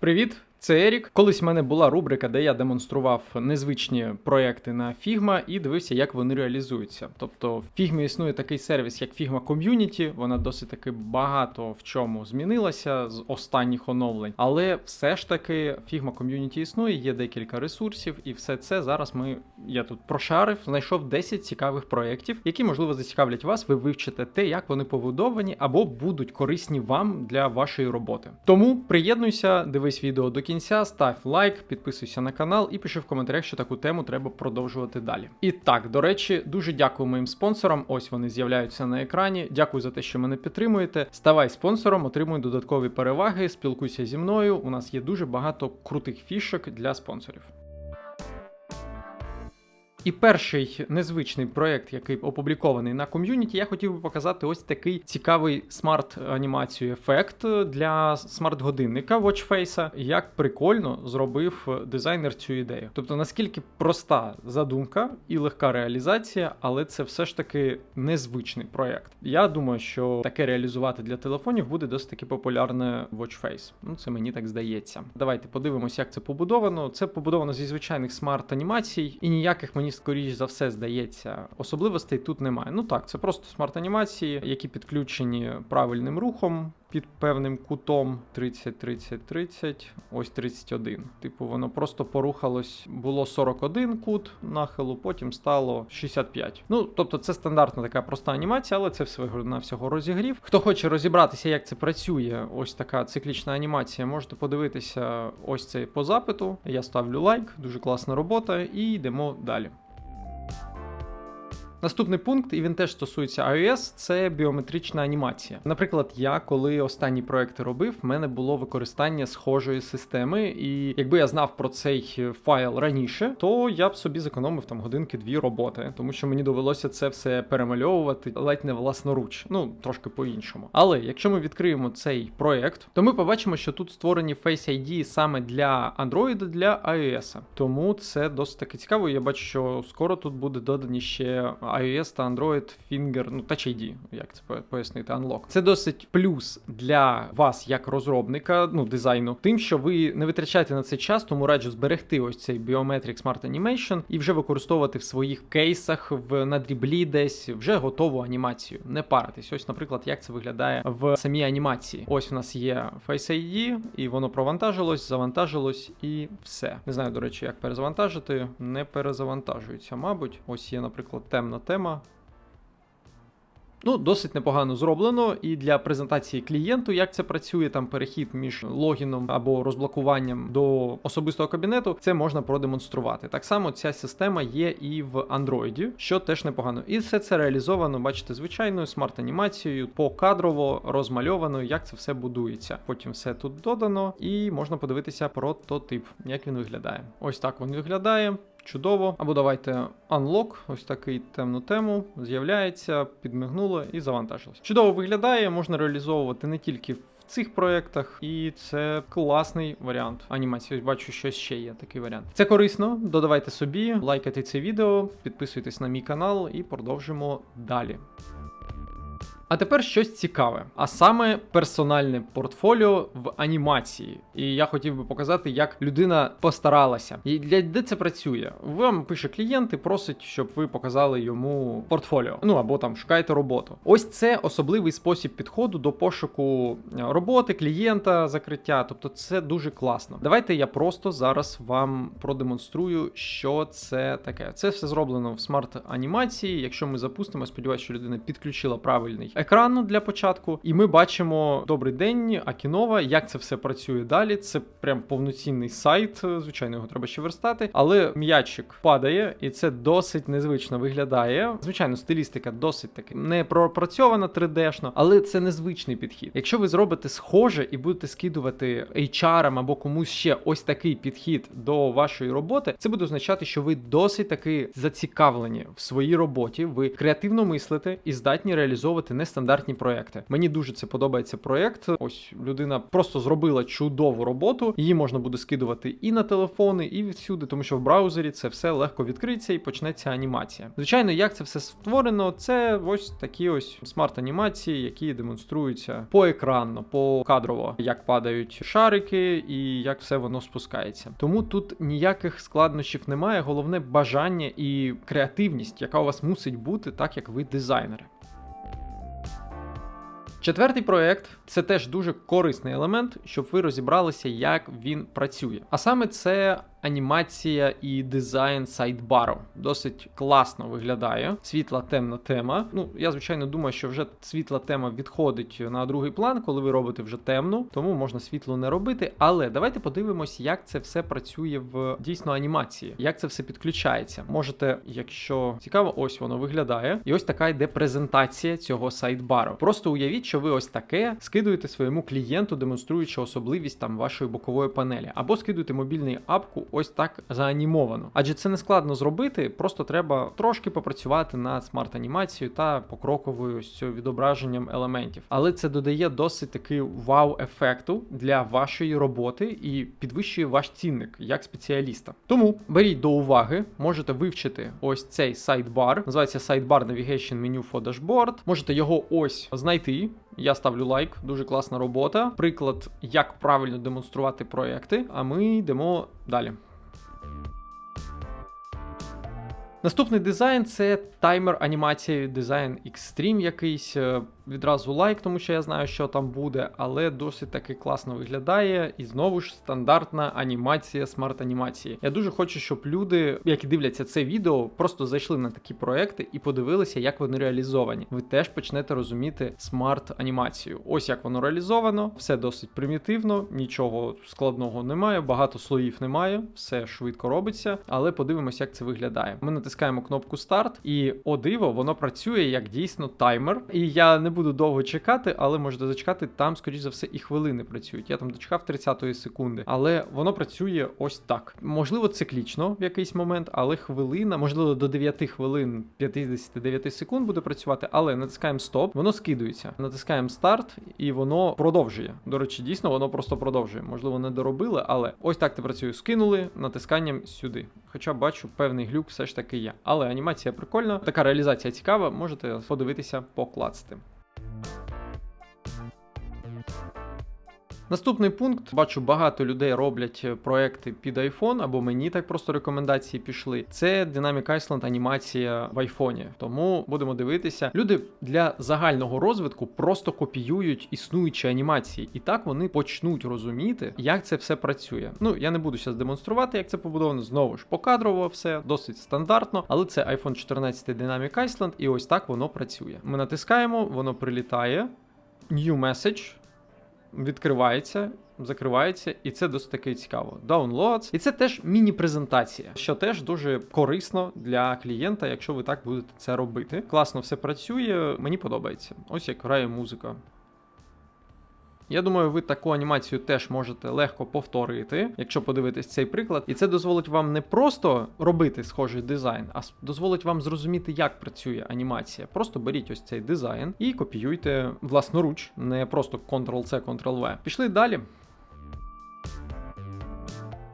Привіт! Це Ерік. Колись в мене була рубрика, де я демонстрував незвичні проекти на Figma і дивився, як вони реалізуються. Тобто в Figma існує такий сервіс, як Figma Community. Вона досить таки багато в чому змінилася з останніх оновлень. Але все ж таки Figma Community існує, є декілька ресурсів, і все це зараз ми я тут прошарив, знайшов 10 цікавих проєктів, які можливо зацікавлять вас. Ви вивчите те, як вони побудовані, або будуть корисні вам для вашої роботи. Тому приєднуйся, дивись відео до кінця, став лайк, підписуйся на канал і пиши в коментарях, що таку тему треба продовжувати далі. І так, до речі, дуже дякую моїм спонсорам. Ось вони з'являються на екрані. Дякую за те, що мене підтримуєте. Ставай спонсором, отримуй додаткові переваги, спілкуйся зі мною. У нас є дуже багато крутих фішок для спонсорів. І перший незвичний проект, який опублікований на ком'юніті, я хотів би показати ось такий цікавий смарт-анімацію ефект для смарт-годинника Watchface. Як прикольно зробив дизайнер цю ідею. Тобто наскільки проста задумка і легка реалізація, але це все ж таки незвичний проект. Я думаю, що таке реалізувати для телефонів буде досить таки популярне Watchface. Ну це мені так здається. Давайте подивимося, як це побудовано. Це побудовано зі звичайних смарт-анімацій, і ніяких мені скоріш за все здається, особливостей тут немає. Ну так, це просто смарт-анімації, які підключені правильним рухом. Під певним кутом 30, 30, 30, ось 31. Типу, воно просто порухалось. Було 41 кут нахилу, потім стало 65. Ну, тобто, це стандартна така проста анімація, але це всього на всього розігрів. Хто хоче розібратися, як це працює, ось така циклічна анімація, можете подивитися ось цей по запиту. Я ставлю лайк, дуже класна робота, і йдемо далі. Наступний пункт, і він теж стосується iOS, це біометрична анімація. Наприклад, я коли останні проекти робив, в мене було використання схожої системи, і якби я знав про цей файл раніше, то я б собі зекономив там годинки-дві роботи, тому що мені довелося це все перемальовувати ледь не власноруч, ну трошки по-іншому. Але якщо ми відкриємо цей проект, то ми побачимо, що тут створені Face ID саме для Android, для iOS. Тому це досить таки цікаво. Я бачу, що скоро тут буде додані ще iOS та Android Finger, ну Touch ID, як це пояснити, Unlock. Це досить плюс для вас, як розробника, ну дизайну, тим, що ви не витрачаєте на це час, тому раджу зберегти ось цей Biometric Smart Animation і вже використовувати в своїх кейсах в на дріблі десь вже готову анімацію. Не паритись. Ось, наприклад, як це виглядає в самій анімації. Ось у нас є Face ID, і воно провантажилось, завантажилось і все. Не знаю, до речі, як перезавантажити. Не перезавантажується, мабуть. Ось є, наприклад, темна тема. Ну, досить непогано зроблено, і для презентації клієнту, як це працює, там перехід між логіном або розблокуванням до особистого кабінету, це можна продемонструвати. Так само ця система є і в Android, що теж непогано. І все це реалізовано, бачите, звичайною смарт-анімацією, покадрово розмальовано, як це все будується. Потім все тут додано, і можна подивитися прототип, як він виглядає. Ось так він виглядає. Чудово. Або давайте Unlock, ось такий темну тему, з'являється, підмигнуло і завантажилось. Чудово виглядає, можна реалізовувати не тільки в цих проєктах, і це класний варіант анімації. Бачу, що ще є такий варіант. Це корисно, додавайте собі, лайкайте це відео, підписуйтесь на мій канал і продовжимо далі. А тепер щось цікаве, а саме персональне портфоліо в анімації. І я хотів би показати, як людина постаралася. І для де це працює? Вам пише клієнт і просить, щоб ви показали йому портфоліо. Ну або там шукаєте роботу. Ось це особливий спосіб підходу до пошуку роботи, клієнта, закриття. Тобто, це дуже класно. Давайте я просто зараз вам продемонструю, що це таке. Це все зроблено в смарт-анімації. Якщо ми запустимо, сподіваюся, що людина підключила правильний екран для початку, і ми бачимо добрий день, Акінова, як це все працює далі. Це прям повноцінний сайт. Звичайно, його треба ще верстати, але м'ячик падає, і це досить незвично виглядає. Звичайно, стилістика досить таки не пропрацьована 3D-шно, але це незвичний підхід. Якщо ви зробите схоже і будете скидувати HR або комусь ще ось такий підхід до вашої роботи, це буде означати, що ви досить таки зацікавлені в своїй роботі, ви креативно мислите і здатні реалізовувати не нестандартні проекти. Мені дуже це подобається проект. Ось людина просто зробила чудову роботу. Її можна буде скидувати і на телефони, і всюди, тому що в браузері це все легко відкриться і почнеться анімація. Звичайно, як це все створено, це ось такі ось смарт-анімації, які демонструються поекранно, покадрово, як падають шарики і як все воно спускається. Тому тут ніяких складнощів немає. Головне бажання і креативність, яка у вас мусить бути, так як ви дизайнери. Четвертий проект це теж дуже корисний елемент, щоб ви розібралися, як він працює. А саме це анімація і дизайн сайдбару. Досить класно виглядає. Світла темна тема. Ну, я звичайно думаю, що вже світла тема відходить на другий план, коли ви робите вже темну, тому можна світло не робити. Але давайте подивимось, як це все працює в дійсно анімації, як це все підключається. Можете, якщо цікаво, ось воно виглядає. І ось така йде презентація цього сайдбару. Просто уявіть, що ви ось таке скидуєте своєму клієнту, демонструючи особливість там вашої бокової панелі, або скидуєте мобільний апку ось так заанімовано. Адже це не складно зробити, просто треба трошки попрацювати над смарт-анімацією та покроковою ось відображенням елементів. Але це додає досить таки вау-ефекту для вашої роботи і підвищує ваш цінник як спеціаліста. Тому беріть до уваги, можете вивчити ось цей сайдбар, називається Sidebar Navigation Menu for Dashboard. Можете його ось знайти. Я ставлю лайк, дуже класна робота. Приклад, як правильно демонструвати проекти. А ми йдемо далі. Наступний дизайн це таймер анімації дизайн Extreme якийсь. Відразу лайк, тому що я знаю, що там буде, але досить таки класно виглядає. І знову ж стандартна анімація, смарт-анімації. Я дуже хочу, щоб люди, які дивляться це відео, просто зайшли на такі проекти і подивилися, як вони реалізовані. Ви теж почнете розуміти смарт-анімацію. Ось як воно реалізовано, все досить примітивно, нічого складного немає, багато слоїв немає, все швидко робиться. Але подивимося, як це виглядає. Ми натискаємо кнопку старт, і о диво, воно працює як дійсно таймер. І я не буду довго чекати, але можете зачекати, там, скоріш за все, і хвилини працюють. Я там дочекав 30-ї секунди, але воно працює ось так. Можливо, циклічно в якийсь момент, але хвилина, можливо, до 9 хвилин 59 секунд буде працювати, але натискаємо стоп, воно скидується. Натискаємо старт, і воно продовжує. До речі, дійсно, воно просто продовжує. Можливо, не доробили, але ось так ти працює. Скинули натисканням сюди. Хоча бачу, певний глюк все ж таки є. Але анімація прикольна, така реалізація цікава, можете подивитися, поклацати. you Наступний пункт, бачу, багато людей роблять проекти під iPhone, або мені так просто рекомендації пішли. Це Dynamic Island анімація в iPhone. Тому будемо дивитися. Люди для загального розвитку просто копіюють існуючі анімації, і так вони почнуть розуміти, як це все працює. Ну я не буду зараз демонструвати, як це побудовано. Знову ж покадрово все досить стандартно, але це iPhone 14 Dynamic Island, і ось так воно працює. Ми натискаємо, воно прилітає. New message відкривається, закривається, і це досить таки цікаво. Downloads. І це теж міні-презентація, що теж дуже корисно для клієнта, якщо ви так будете це робити. Класно все працює, мені подобається. Ось як грає музика. Я думаю, ви таку анімацію теж можете легко повторити, якщо подивитись цей приклад, і це дозволить вам не просто робити схожий дизайн, а дозволить вам зрозуміти, як працює анімація. Просто беріть ось цей дизайн і копіюйте власноруч, не просто Ctrl-C, Ctrl-V. Пішли далі.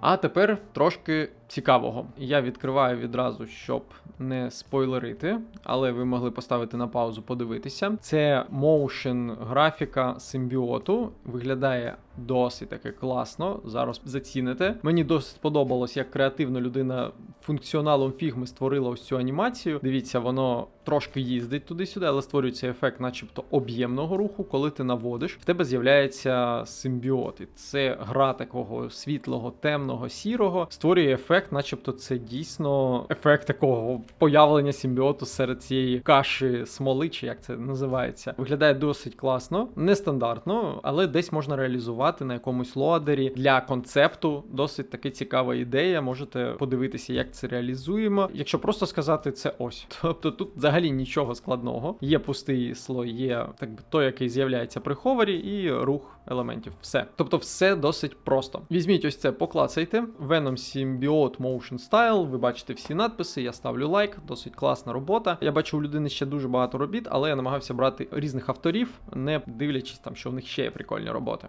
А тепер трошки цікавого. Я відкриваю відразу, щоб не спойлерити, але ви могли поставити на паузу, подивитися. Це моушен графіка симбіоту. Виглядає досить таки класно. Зараз заціните. Мені досить сподобалось, як креативно людина функціоналом фігми створила ось цю анімацію. Дивіться, воно трошки їздить туди-сюди, але створюється ефект, начебто, об'ємного руху. Коли ти наводиш, в тебе з'являється симбіот. І це гра такого світлого, темного, сірого, створює ефект, начебто, це дійсно ефект такого появлення симбіоту серед цієї каші смоли, чи як це називається. Виглядає досить класно, нестандартно, але десь можна реалізувати на якомусь лоадері для концепту. Досить таки цікава ідея. Можете подивитися, як це реалізуємо. Якщо просто сказати, це ось. Тобто тут взагалі нічого складного. Є пустий слой, є так би той, який з'являється при ховері, і рух елементів. Все. Тобто, все досить просто. Візьміть ось це, поклацайте. Venom Symbiote Motion Style. Ви бачите всі надписи. Я ставлю лайк. Досить класна робота. Я бачу у людини ще дуже багато робіт, але я намагався брати різних авторів, не дивлячись там, що в них ще є прикольні роботи.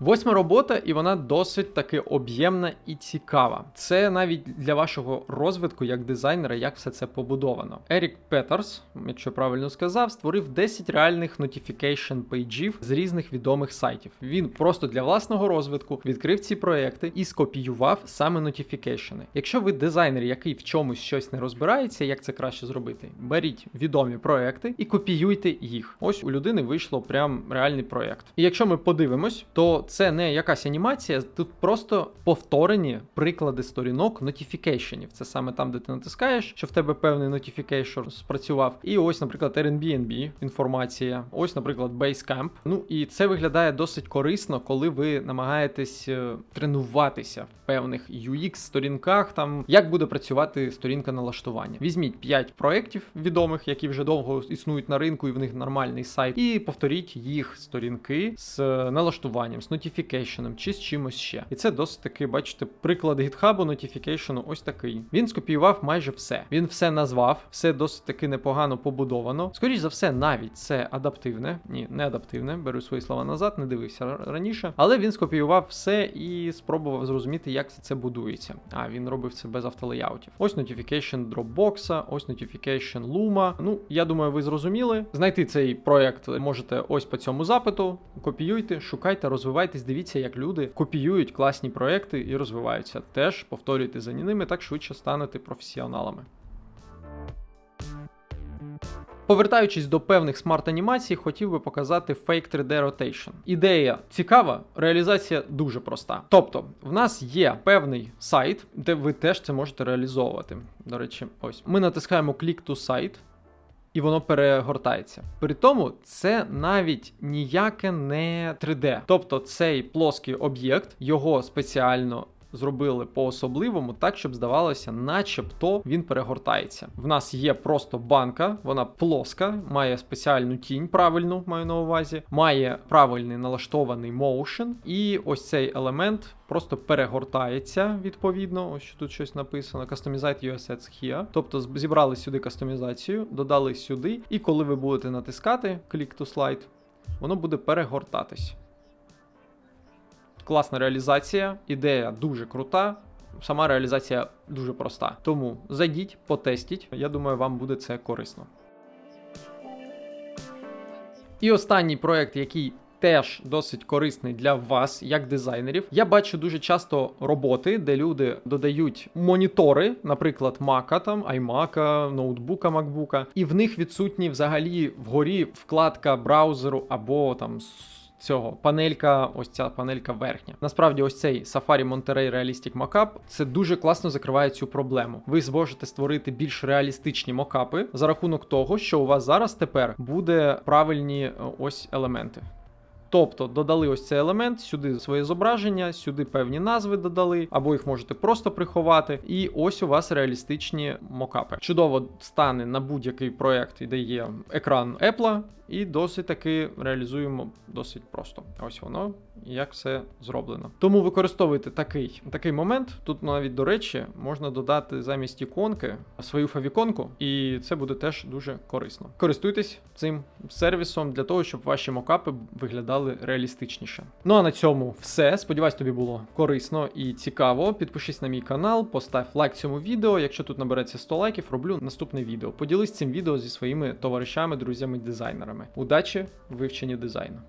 Восьма робота, і вона досить таки об'ємна і цікава. Це навіть для вашого розвитку як дизайнера, як все це побудовано. Ерік Петерс, якщо правильно сказав, створив 10 реальних notification пейджів з різних відомих сайтів. Він просто для власного розвитку відкрив ці проекти і скопіював саме нотіфікейшени. Якщо ви дизайнер, який в чомусь щось не розбирається, як це краще зробити, беріть відомі проекти і копіюйте їх. Ось у людини вийшло прям реальний проект. І якщо ми подивимось, то це не якась анімація, тут просто повторені приклади сторінок нотіфікейшенів. Це саме там, де ти натискаєш, що в тебе певний нотіфікейшн спрацював. І ось, наприклад, Airbnb інформація, ось, наприклад, Basecamp. Ну і це виглядає досить корисно, коли ви намагаєтесь е, тренуватися в певних UX-сторінках, там як буде працювати сторінка налаштування. Візьміть 5 проєктів відомих, які вже довго існують на ринку, і в них нормальний сайт, і повторіть їх сторінки з налаштуванням, з нотіфікейшеном чи з чимось ще. І це досить таки, бачите, приклад гітхабу нотіфікейшену ось такий. Він скопіював майже все. Він все назвав, все досить таки непогано побудовано. Скоріш за все, навіть це адаптивне. Ні, не адаптивне. Беру свої слова назад, не дивився раніше. Але він скопіював все і спробував зрозуміти, як це будується. А він робив це без автолеяутів. Ось notification Dropbox, ось notification Luma. Ну, я думаю, ви зрозуміли. Знайти цей проект можете ось по цьому запиту. Копіюйте, шукайте, розвивайтесь, дивіться, як люди копіюють класні проекти і розвиваються. Теж повторюйте за ними, так швидше станете професіоналами. Повертаючись до певних смарт-анімацій, хотів би показати Fake 3D Rotation. Ідея цікава, реалізація дуже проста. Тобто, в нас є певний сайт, де ви теж це можете реалізовувати. До речі, ось ми натискаємо Click to Site. І воно перегортається. При тому це навіть ніяке не 3D. Тобто цей плоский об'єкт, його спеціально зробили по-особливому, так, щоб здавалося, начебто він перегортається. В нас є просто банка, вона плоска, має спеціальну тінь, правильну маю на увазі, має правильний налаштований моушен, і ось цей елемент просто перегортається відповідно. Ось що тут щось написано: Customize your assets here. Тобто зібрали сюди кастомізацію, додали сюди, і коли ви будете натискати Click to Slide, воно буде перегортатись. Класна реалізація, ідея дуже крута. Сама реалізація дуже проста. Тому зайдіть, потестіть. Я думаю, вам буде це корисно. І останній проект, який теж досить корисний для вас, як дизайнерів. Я бачу дуже часто роботи, де люди додають монітори, наприклад, Mac, там, iMac, ноутбука, MacBook, і в них відсутні взагалі вгорі вкладка браузеру або там. Цього панелька, ось ця панелька верхня. Насправді, ось цей Safari Monterey Realistic Mockup це дуже класно закриває цю проблему. Ви зможете створити більш реалістичні мокапи за рахунок того, що у вас зараз тепер буде правильні е, ось елементи. Тобто додали ось цей елемент, сюди своє зображення, сюди певні назви додали, або їх можете просто приховати. І ось у вас реалістичні мокапи. Чудово стане на будь-який проект, де є екран Apple, і досить таки реалізуємо досить просто. Ось воно, як все зроблено. Тому використовуйте такий, такий момент. Тут навіть до речі, можна додати замість іконки свою фавіконку, і це буде теж дуже корисно. Користуйтесь цим сервісом для того, щоб ваші мокапи виглядали реалістичніше. Ну а на цьому все. Сподіваюсь, тобі було корисно і цікаво. Підпишись на мій канал, постав лайк цьому відео. Якщо тут набереться 100 лайків, роблю наступне відео. Поділись цим відео зі своїми товаришами, друзями, дизайнерами. Удачі в вивченні дизайну.